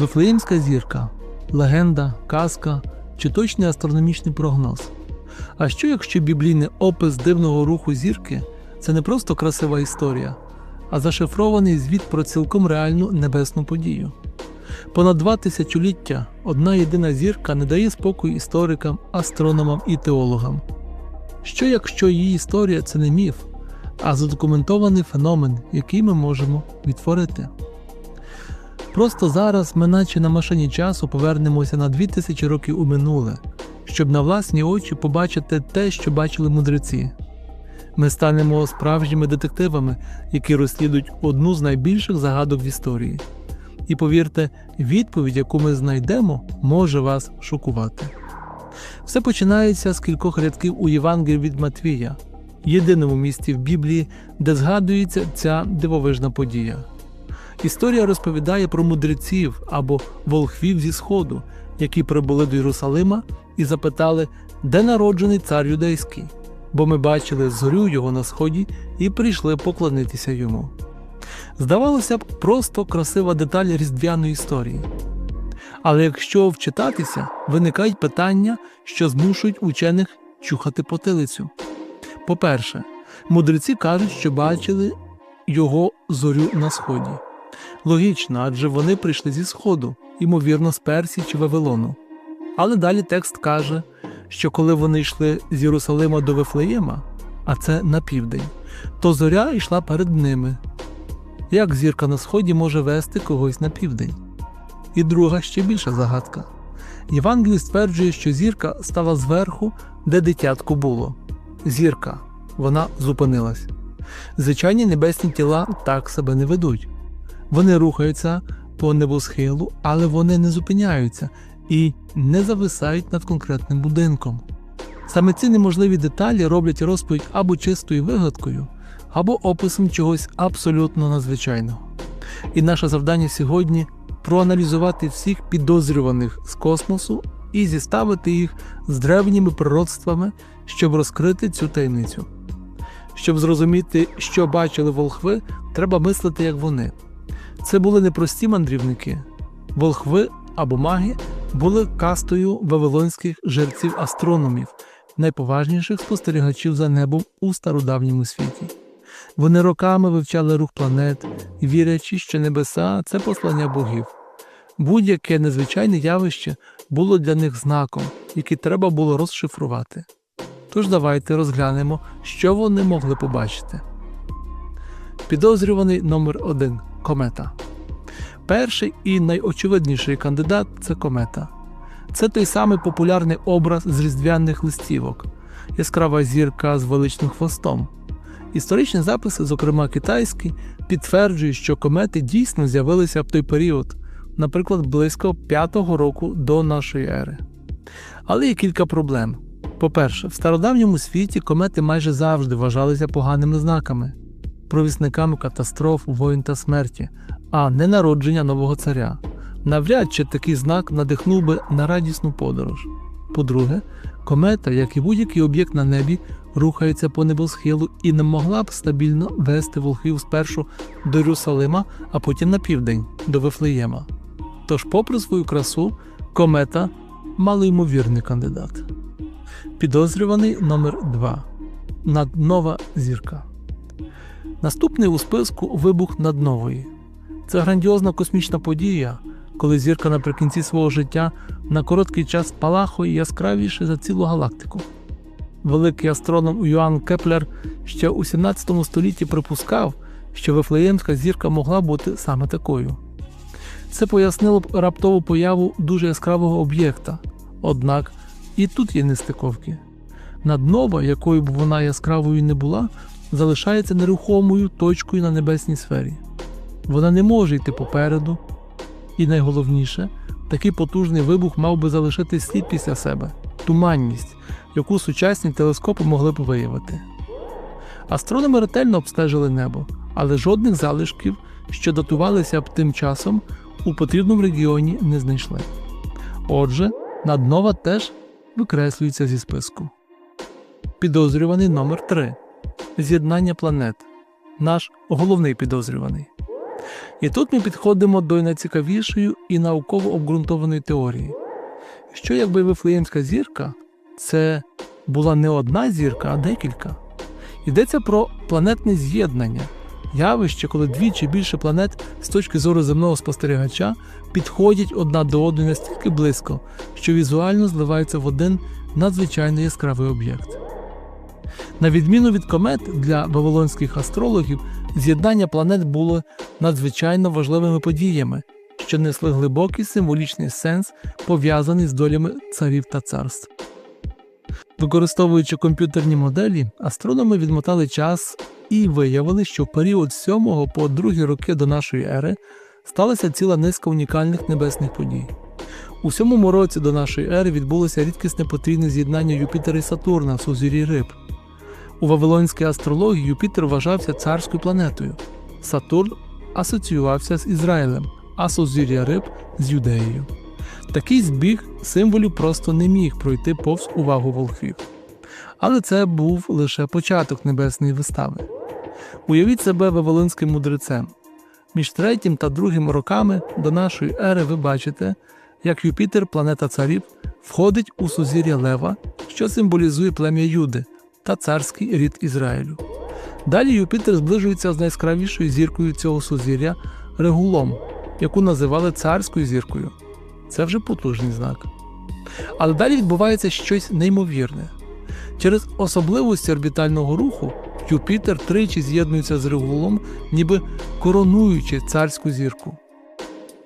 Вифлеємська зірка, легенда, казка чи точний астрономічний прогноз. А що якщо біблійний опис дивного руху зірки це не просто красива історія, а зашифрований звіт про цілком реальну небесну подію? Понад два тисячоліття одна єдина зірка не дає спокою історикам, астрономам і теологам. Що якщо її історія це не міф, а задокументований феномен, який ми можемо відтворити? Просто зараз ми, наче на машині часу, повернемося на 2000 років у минуле, щоб на власні очі побачити те, що бачили мудреці. Ми станемо справжніми детективами, які розслідують одну з найбільших загадок в історії. І повірте, відповідь, яку ми знайдемо, може вас шокувати. Все починається з кількох рядків у Євангелії від Матвія, єдиному місці в Біблії, де згадується ця дивовижна подія. Історія розповідає про мудреців або волхвів зі Сходу, які прибули до Єрусалима і запитали, де народжений цар юдейський, бо ми бачили зорю його на сході і прийшли поклонитися йому. Здавалося б, просто красива деталь різдвяної історії. Але якщо вчитатися, виникають питання, що змушують учених чухати потилицю. По-перше, мудреці кажуть, що бачили його зорю на сході. Логічно, адже вони прийшли зі сходу, ймовірно, з Персії чи Вавилону. Але далі текст каже, що коли вони йшли з Єрусалима до Вифлеєма, а це на південь, то зоря йшла перед ними. Як зірка на сході може вести когось на південь? І друга ще більша загадка. Євангелій стверджує, що зірка стала зверху, де дитятко було. Зірка, вона зупинилась. Звичайні небесні тіла так себе не ведуть. Вони рухаються по небосхилу, але вони не зупиняються і не зависають над конкретним будинком. Саме ці неможливі деталі роблять розповідь або чистою вигадкою, або описом чогось абсолютно надзвичайного. І наше завдання сьогодні проаналізувати всіх підозрюваних з космосу і зіставити їх з древніми пророцтвами, щоб розкрити цю таємницю. Щоб зрозуміти, що бачили волхви, треба мислити як вони. Це були непрості мандрівники. Волхви або маги були кастою вавилонських жерців-астрономів, найповажніших спостерігачів за небом у стародавньому світі. Вони роками вивчали рух планет, вірячи, що небеса це послання богів. Будь-яке незвичайне явище було для них знаком, який треба було розшифрувати. Тож давайте розглянемо, що вони могли побачити. Підозрюваний номер 1 комета. Перший і найочевидніший кандидат це комета. Це той самий популярний образ з різдвяних листівок, яскрава зірка з величним хвостом. Історичні записи, зокрема китайські, підтверджують, що комети дійсно з'явилися в той період, наприклад, близько 5-го року до нашої ери. Але є кілька проблем. По-перше, в стародавньому світі комети майже завжди вважалися поганими знаками, провісниками катастроф, воїн та смерті, а не народження нового царя. Навряд чи такий знак надихнув би на радісну подорож. По-друге, комета, як і будь-який об'єкт на небі, рухається по небосхилу і не могла б стабільно вести волхвів спершу до Єрусалима, а потім на південь до Вифлеєма. Тож, попри свою красу, комета малоймовірний кандидат. Підозрюваний номер 2 Наднова зірка. Наступний у списку вибух наднової. Це грандіозна космічна подія, коли зірка наприкінці свого життя на короткий час спалахує яскравіше за цілу галактику. Великий астроном Йоанн Кеплер ще у 17 столітті припускав, що Вифлеємська зірка могла бути саме такою. Це пояснило б раптову появу дуже яскравого об'єкта, однак і тут є нестиковки. Наднова, якою б вона яскравою не була, залишається нерухомою точкою на небесній сфері. Вона не може йти попереду, і найголовніше, такий потужний вибух мав би залишити слід після себе туманність, яку сучасні телескопи могли б виявити. Астрономи ретельно обстежили небо, але жодних залишків, що датувалися б тим часом, у потрібному регіоні не знайшли. Отже, наднова теж викреслюється зі списку. Підозрюваний номер 3 З'єднання планет. Наш головний підозрюваний. І тут ми підходимо до найцікавішої і науково обґрунтованої теорії. Що якби Вифлеємська зірка це була не одна зірка, а декілька. Йдеться про планетне з'єднання, явище, коли дві чи більше планет з точки зору земного спостерігача підходять одна до одної настільки близько, що візуально зливаються в один надзвичайно яскравий об'єкт. На відміну від комет для вавилонських астрологів, з'єднання планет було надзвичайно важливими подіями, що несли глибокий символічний сенс, пов'язаний з долями царів та царств. Використовуючи комп'ютерні моделі, астрономи відмотали час і виявили, що в період з 7 по 2 роки до нашої ери сталася ціла низка унікальних небесних подій. У сьомому році до нашої ери відбулося рідкісне потрійне з'єднання Юпітера і Сатурна в сузір'ї Риб. У Вавилонській астрології Юпітер вважався царською планетою. Сатурн асоціювався з Ізраїлем, а сузір'я Риб з Юдеєю. Такий збіг символів просто не міг пройти повз увагу волхвів. Але це був лише початок небесної вистави. Уявіть себе вавилонським мудрецем. Між третім та другим роками до нашої ери ви бачите, як Юпітер, планета царів, входить у сузір'я Лева, що символізує плем'я Юди та царський рід Ізраїлю. Далі Юпітер зближується з найяскравішою зіркою цього сузір'я Регулом, яку називали царською зіркою. Це вже потужний знак. Але далі відбувається щось неймовірне. Через особливості орбітального руху Юпітер тричі з'єднується з Регулом, ніби коронуючи царську зірку.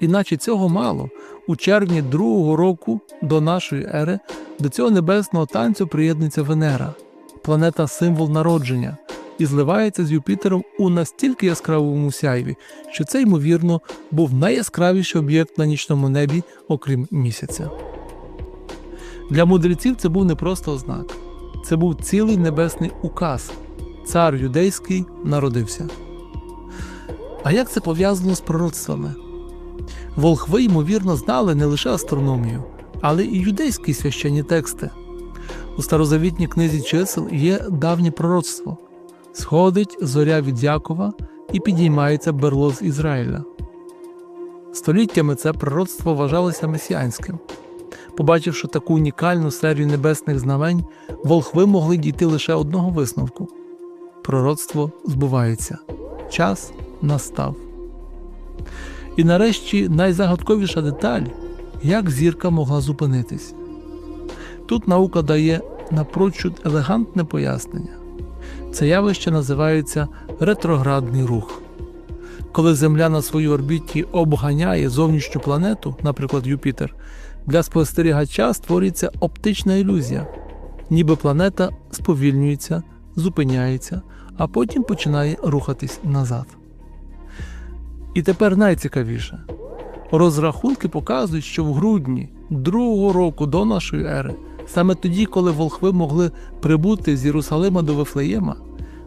Іначе цього мало. У червні другого року до нашої ери до цього небесного танцю приєднується Венера, планета символ народження, і зливається з Юпітером у настільки яскравому сяйві, що це, ймовірно, був найяскравіший об'єкт на нічному небі, окрім місяця. Для мудреців це був не просто ознак, це був цілий небесний указ. Цар юдейський народився. А як це пов'язано з пророцтвами? Волхви, ймовірно, знали не лише астрономію, але і юдейські священні тексти. У старозавітній книзі чисел є давнє пророцтво сходить зоря від Якова і підіймається берло з Ізраїля. Століттями це пророцтво вважалося месіанським. Побачивши таку унікальну серію небесних знамень, волхви могли дійти лише одного висновку пророцтво збувається, час настав. І нарешті найзагадковіша деталь, як зірка могла зупинитись. Тут наука дає напрочуд елегантне пояснення. Це явище називається ретроградний рух. Коли Земля на своїй орбіті обганяє зовнішню планету, наприклад, Юпітер, для спостерігача створюється оптична ілюзія, ніби планета сповільнюється, зупиняється, а потім починає рухатись назад. І тепер найцікавіше. Розрахунки показують, що в грудні другого року до нашої ери, саме тоді, коли волхви могли прибути з Єрусалима до Вифлеєма,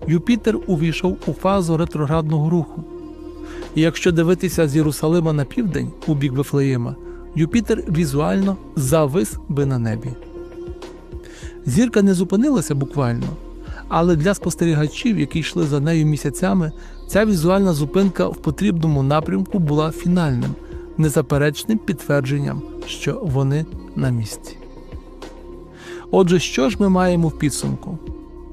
Юпітер увійшов у фазу ретроградного руху. І якщо дивитися з Єрусалима на південь у бік Вифлеєма, Юпітер візуально завис би на небі. Зірка не зупинилася буквально, але для спостерігачів, які йшли за нею місяцями, ця візуальна зупинка в потрібному напрямку була фінальним, незаперечним підтвердженням, що вони на місці. Отже, що ж ми маємо в підсумку?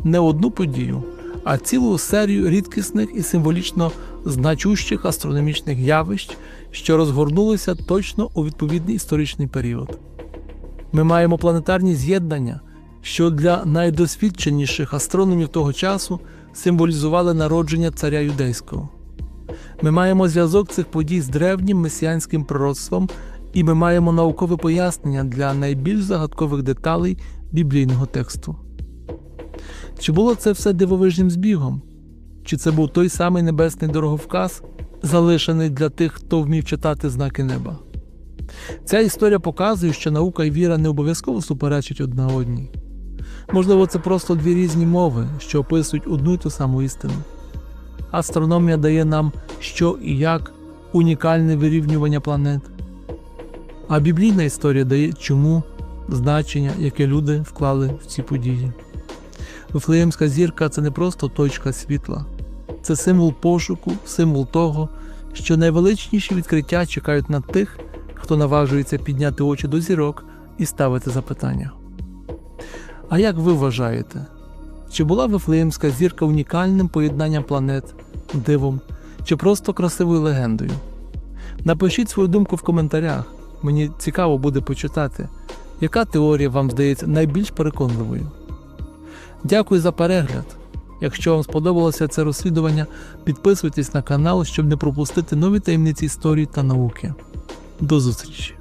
Не одну подію, а цілу серію рідкісних і символічно значущих астрономічних явищ, що розгорнулися точно у відповідний історичний період. Ми маємо планетарні з'єднання, що для найдосвідченіших астрономів того часу символізували народження царя юдейського. Ми маємо зв'язок цих подій з древнім месіанським пророцтвом, і ми маємо наукове пояснення для найбільш загадкових деталей біблійного тексту. Чи було це все дивовижним збігом? Чи це був той самий небесний дороговказ, залишений для тих, хто вмів читати знаки неба? Ця історія показує, що наука і віра не обов'язково суперечать одна одній. Можливо, це просто дві різні мови, що описують одну й ту саму істину. Астрономія дає нам що і як унікальне вирівнювання планет. А біблійна історія дає чому значення, яке люди вклали в ці події. Вифлеємська зірка це не просто точка світла, це символ пошуку, символ того, що найвеличніші відкриття чекають на тих, хто наважується підняти очі до зірок і ставити запитання. А як ви вважаєте, чи була Вифлеємська зірка унікальним поєднанням планет, дивом чи просто красивою легендою? Напишіть свою думку в коментарях. Мені цікаво буде почитати, яка теорія вам здається найбільш переконливою. Дякую за перегляд. Якщо вам сподобалося це розслідування, підписуйтесь на канал, щоб не пропустити нові таємниці історії та науки. До зустрічі!